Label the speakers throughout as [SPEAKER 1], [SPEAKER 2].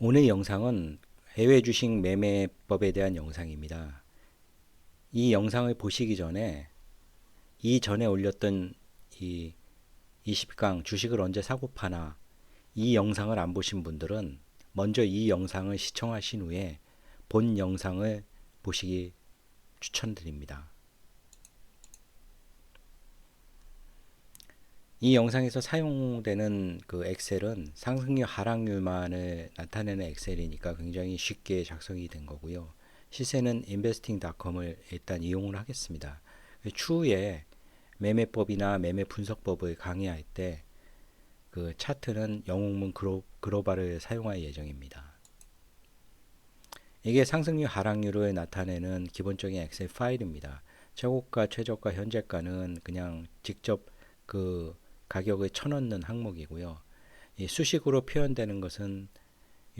[SPEAKER 1] 오늘 영상은 해외 주식 매매법에 대한 영상입니다. 이 영상을 보시기 전에 이 전에 올렸던 이 20강 주식을 언제 사고 파나 이 영상을 안 보신 분들은 먼저 이 영상을 시청하신 후에 본 영상을 보시기 추천드립니다. 이 영상에서 사용되는 그 엑셀은 상승률 하락률만을 나타내는 엑셀이니까 굉장히 쉽게 작성이 된 거고요. 시세는 investing.com을 일단 이용을 하겠습니다. 추후에 매매법이나 매매 분석법을 강의할 때 그 차트는 영웅문 그로, 그로바를 사용할 예정입니다. 이게 상승률 하락률을 나타내는 기본적인 엑셀 파일입니다. 최고가, 최저가, 현재가는 그냥 직접 그 가격을 쳐넣는 항목이고요. 이 수식으로 표현되는 것은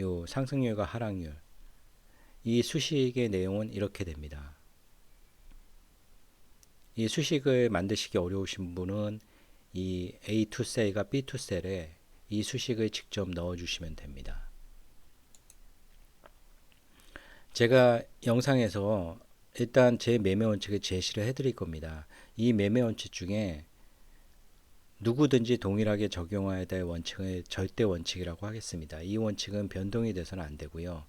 [SPEAKER 1] 요 상승률과 하락률. 이 수식의 내용은 이렇게 됩니다. 이 수식을 만드시기 어려우신 분은 이 A2 셀과 B2 셀에 이 수식을 직접 넣어 주시면 됩니다. 제가 영상에서 일단 제 매매 원칙을 제시를 해 드릴 겁니다. 이 매매 원칙 중에 누구든지 동일하게 적용해야 될 원칙을 절대 원칙이라고 하겠습니다. 이 원칙은 변동이 돼서는 안 되고요.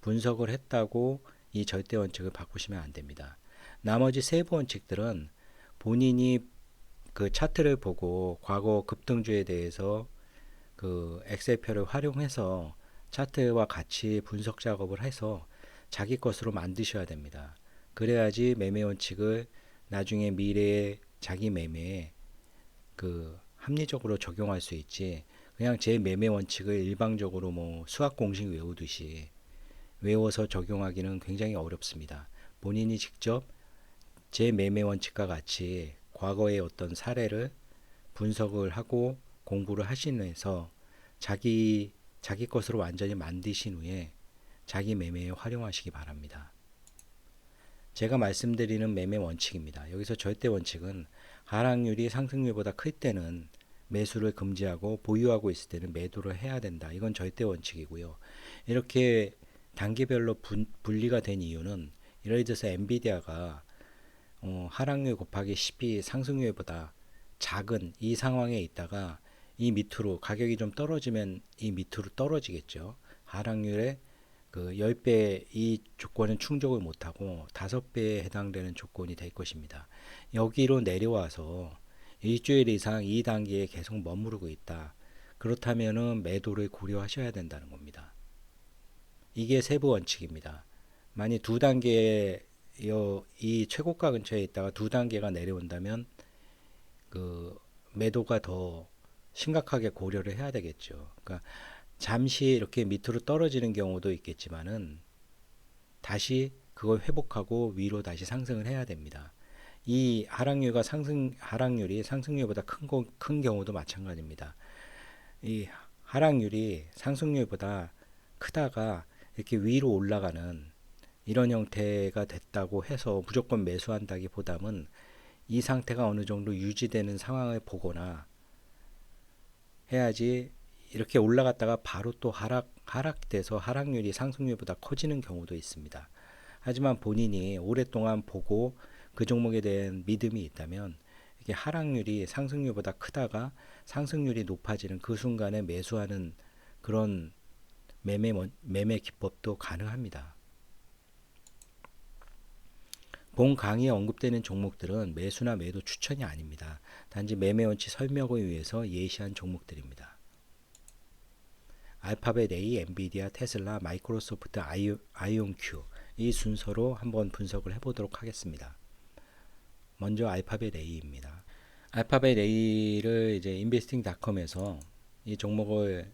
[SPEAKER 1] 분석을 했다고 이 절대 원칙을 바꾸시면 안 됩니다. 나머지 세부 원칙들은 본인이 그 차트를 보고 과거 급등주에 대해서 그 엑셀표를 활용해서 차트와 같이 분석 작업을 해서 자기 것으로 만드셔야 됩니다. 그래야지 매매 원칙을 나중에 미래의 자기 매매에 그 합리적으로 적용할 수 있지 그냥 제 매매 원칙을 일방적으로 뭐 수학 공식 외우듯이 외워서 적용하기는 굉장히 어렵습니다. 본인이 직접 제 매매 원칙과 같이 과거의 어떤 사례를 분석을 하고 공부를 하시면서 자기 자기 것으로 완전히 만드신 후에 자기 매매에 활용하시기 바랍니다. 제가 말씀드리는 매매 원칙입니다. 여기서 절대 원칙은 하락률이 상승률보다 클 때는 매수를 금지하고 보유하고 있을 때는 매도를 해야 된다. 이건 절대 원칙이고요. 이렇게 단계별로 분, 분리가 된 이유는 예를 들어서 엔비디아가 어, 하락률 곱하기 10이 상승률보다 작은 이 상황에 있다가 이 밑으로 가격이 좀 떨어지면 이 밑으로 떨어지겠죠. 하락률의 그 10배 이 조건은 충족을 못하고 5배에 해당되는 조건이 될 것입니다. 여기로 내려와서 일주일 이상 이 단계에 계속 머무르고 있다. 그렇다면은 매도를 고려하셔야 된다는 겁니다. 이게 세부 원칙입니다. 만약 두 단계 이 최고가 근처에 있다가 두 단계가 내려온다면 그 매도가 더 심각하게 고려를 해야 되겠죠. 그러니까 잠시 이렇게 밑으로 떨어지는 경우도 있겠지만은 다시 그걸 회복하고 위로 다시 상승을 해야 됩니다. 이 하락률과 상승 하락률이 상승률보다 큰, 거, 큰 경우도 마찬가지입니다. 이 하락률이 상승률보다 크다가 이렇게 위로 올라가는 이런 형태가 됐다고 해서 무조건 매수한다기보다는 이 상태가 어느 정도 유지되는 상황을 보거나 해야지 이렇게 올라갔다가 바로 또 하락 하락돼서 하락률이 상승률보다 커지는 경우도 있습니다. 하지만 본인이 오랫동안 보고 그 종목에 대한 믿음이 있다면 이게 하락률이 상승률보다 크다가 상승률이 높아지는 그 순간에 매수하는 그런 매매 매매 기법도 가능합니다. 본 강의에 언급되는 종목들은 매수나 매도 추천이 아닙니다. 단지 매매 원칙 설명을 위해서 예시한 종목들입니다. 알파벳 A, 엔비디아, 테슬라, 마이크로소프트, 아이온큐 이 순서로 한번 분석을 해보도록 하겠습니다. 먼저 알파벳 A입니다. 알파벳 A를 이제 investing.com에서 이 종목을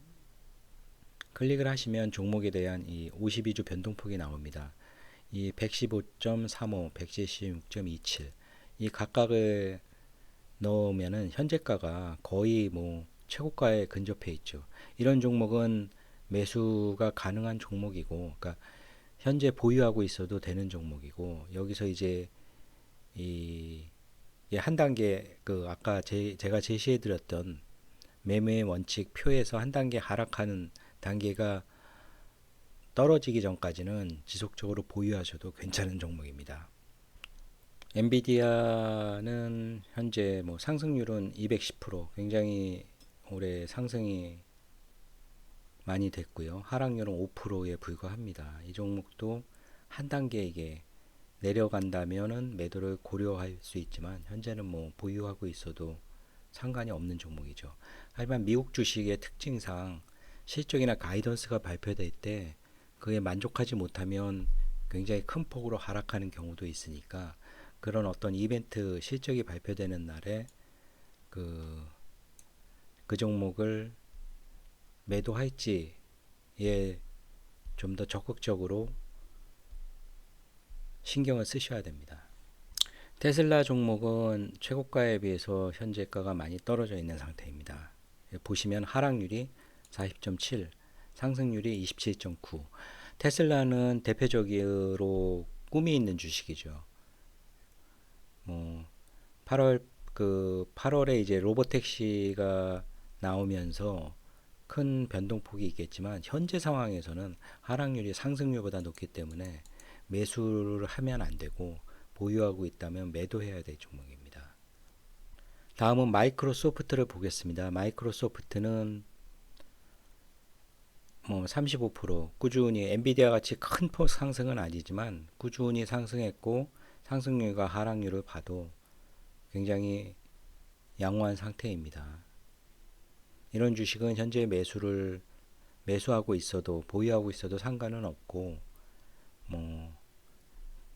[SPEAKER 1] 클릭을 하시면 종목에 대한 이 52주 변동폭이 나옵니다. 이 115.35, 176.27, 이 각각을 넣으면은 현재가가 거의 뭐 최고가에 근접해 있죠. 이런 종목은 매수가 가능한 종목이고, 그러니까 현재 보유하고 있어도 되는 종목이고, 여기서 이제 이 한 단계 그 아까 제, 제가 제시해 드렸던 매매 원칙 표에서 한 단계 하락하는 단계가 떨어지기 전까지는 지속적으로 보유하셔도 괜찮은 종목입니다. 엔비디아는 현재 뭐 상승률은 210% 굉장히 올해 상승이 많이 됐고요. 하락률은 5%에 불과합니다. 이 종목도 한 단계 이게 내려간다면은 매도를 고려할 수 있지만 현재는 뭐 보유하고 있어도 상관이 없는 종목이죠. 하지만 미국 주식의 특징상 실적이나 가이던스가 발표될 때 그에 만족하지 못하면 굉장히 큰 폭으로 하락하는 경우도 있으니까 그런 어떤 이벤트 실적이 발표되는 날에 그, 그 종목을 매도할지에 좀 더 적극적으로 신경을 쓰셔야 됩니다. 테슬라 종목은 최고가에 비해서 현재가가 많이 떨어져 있는 상태입니다. 보시면 하락률이 40.7, 상승률이 27.9. 테슬라는 대표적으로 꿈이 있는 주식이죠. 뭐 8월 그 8월에 이제 로보택시가 나오면서 큰 변동폭이 있겠지만 현재 상황에서는 하락률이 상승률보다 높기 때문에 매수를 하면 안 되고 보유하고 있다면 매도해야 될 종목입니다. 다음은 마이크로소프트를 보겠습니다. 마이크로소프트는 뭐 35% 꾸준히 엔비디아 같이 큰 폭 상승은 아니지만 꾸준히 상승했고 상승률과 하락률을 봐도 굉장히 양호한 상태입니다. 이런 주식은 현재 매수를 매수하고 있어도 보유하고 있어도 상관은 없고 뭐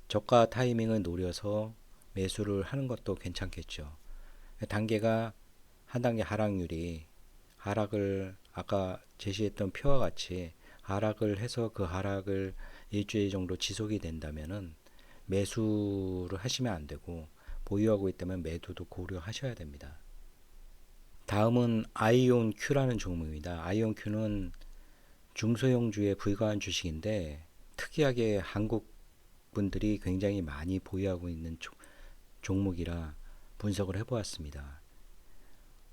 [SPEAKER 1] 저가 타이밍을 노려서 매수를 하는 것도 괜찮겠죠. 단계가 한 단계 하락률이 하락을 아까 제시했던 표와 같이 하락을 해서 그 하락을 일주일 정도 지속이 된다면은 매수를 하시면 안 되고 보유하고 있다면 매도도 고려하셔야 됩니다. 다음은 아이온 Q라는 종목입니다. 아이온 Q는 중소형주에 불과한 주식인데 특이하게 한국 분들이 굉장히 많이 보유하고 있는 조, 종목이라 분석을 해보았습니다.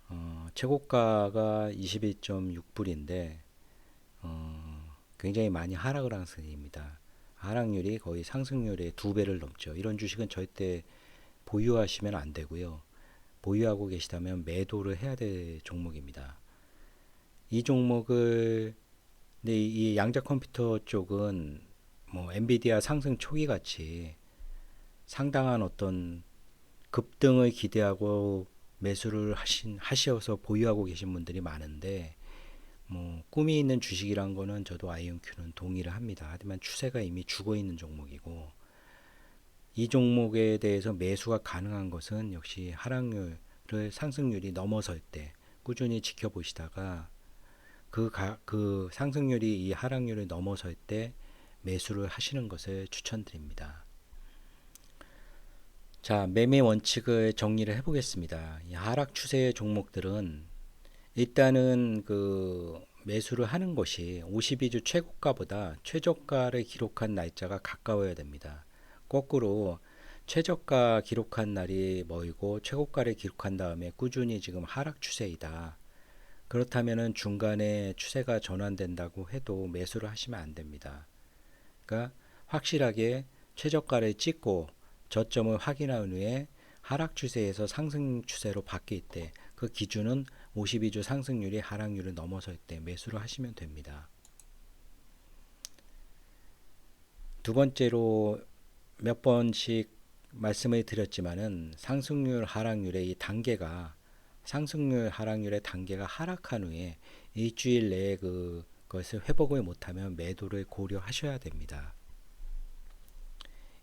[SPEAKER 1] 어, 최고가가 21.6불인데 어, 굉장히 많이 하락을 한 상태입니다. 하락률이 거의 상승률의 두 배를 넘죠. 이런 주식은 절대 보유하시면 안 되고요. 보유하고 계시다면 매도를 해야 될 종목입니다. 이 종목을 근데 이 양자 컴퓨터 쪽은 뭐 엔비디아 상승 초기 같이 상당한 어떤 급등을 기대하고 매수를 하신 하셔서 보유하고 계신 분들이 많은데 뭐 꿈이 있는 주식이란 거는 저도 아이온큐는 동의를 합니다. 하지만 추세가 이미 죽어 있는 종목이고 이 종목에 대해서 매수가 가능한 것은 역시 하락률을 상승률이 넘어설 때 꾸준히 지켜보시다가 그, 가, 그 상승률이 이 하락률을 넘어설 때 매수를 하시는 것을 추천드립니다. 자, 매매 원칙을 정리를 해보겠습니다. 이 하락 추세의 종목들은 일단은 그 매수를 하는 것이 52주 최고가보다 최저가를 기록한 날짜가 가까워야 됩니다. 거꾸로 최저가 기록한 날이 멀고 최고가를 기록한 다음에 꾸준히 지금 하락 추세이다. 그렇다면은 중간에 추세가 전환된다고 해도 매수를 하시면 안 됩니다. 그러니까 확실하게 최저가를 찍고 저점을 확인한 후에 하락 추세에서 상승 추세로 바뀔 때 그 기준은 52주 상승률이 하락률을 넘어설 때 매수를 하시면 됩니다. 두 번째로 몇 번씩 말씀을 드렸지만은 상승률 하락률의 이 단계가 상승률 하락률의 단계가 하락한 후에 일주일 내에 그 것을 회복을 못하면 매도를 고려하셔야 됩니다.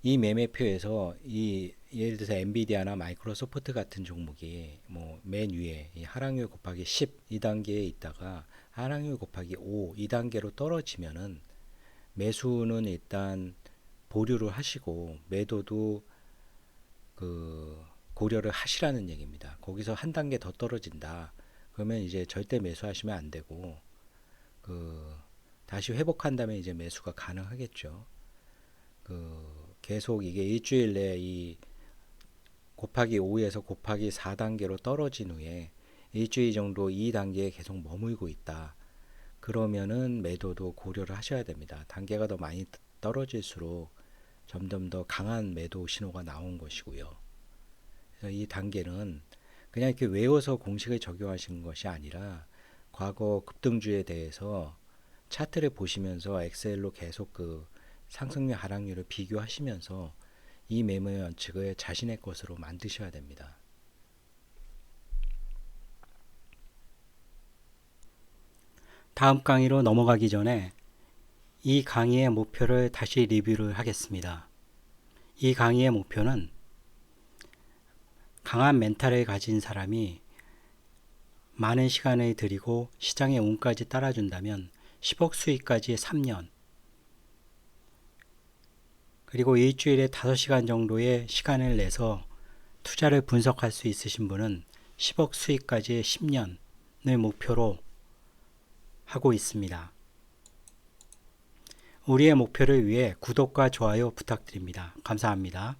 [SPEAKER 1] 이 매매표에서 이 예를 들어서 엔비디아나 마이크로소프트 같은 종목이 뭐 맨 위에 이 하락률 곱하기 10 2단계에 있다가 하락률 곱하기 5 2단계로 떨어지면은 매수는 일단 보류를 하시고 매도도 그 고려를 하시라는 얘기입니다. 거기서 한 단계 더 떨어진다. 그러면 이제 절대 매수하시면 안 되고 그 다시 회복한다면 이제 매수가 가능하겠죠. 그 계속 이게 일주일 내에 이 곱하기 5에서 곱하기 4단계로 떨어진 후에 일주일 정도 이 단계에 계속 머물고 있다. 그러면은 매도도 고려를 하셔야 됩니다. 단계가 더 많이 떨어질수록 점점 더 강한 매도 신호가 나온 것이고요. 그래서 이 단계는 그냥 이렇게 외워서 공식을 적용하시는 것이 아니라 과거 급등주에 대해서 차트를 보시면서 엑셀로 계속 그 상승률 하락률을 비교하시면서 이 매매 원칙을 자신의 것으로 만드셔야 됩니다.
[SPEAKER 2] 다음 강의로 넘어가기 전에 이 강의의 목표를 다시 리뷰를 하겠습니다. 이 강의의 목표는 강한 멘탈을 가진 사람이 많은 시간을 들이고 시장의 운까지 따라준다면 10억 수익까지 3년 그리고 일주일에 5시간 정도의 시간을 내서 투자를 분석할 수 있으신 분은 10억 수익까지 10년을 목표로 하고 있습니다. 우리의 목표를 위해 구독과 좋아요 부탁드립니다. 감사합니다.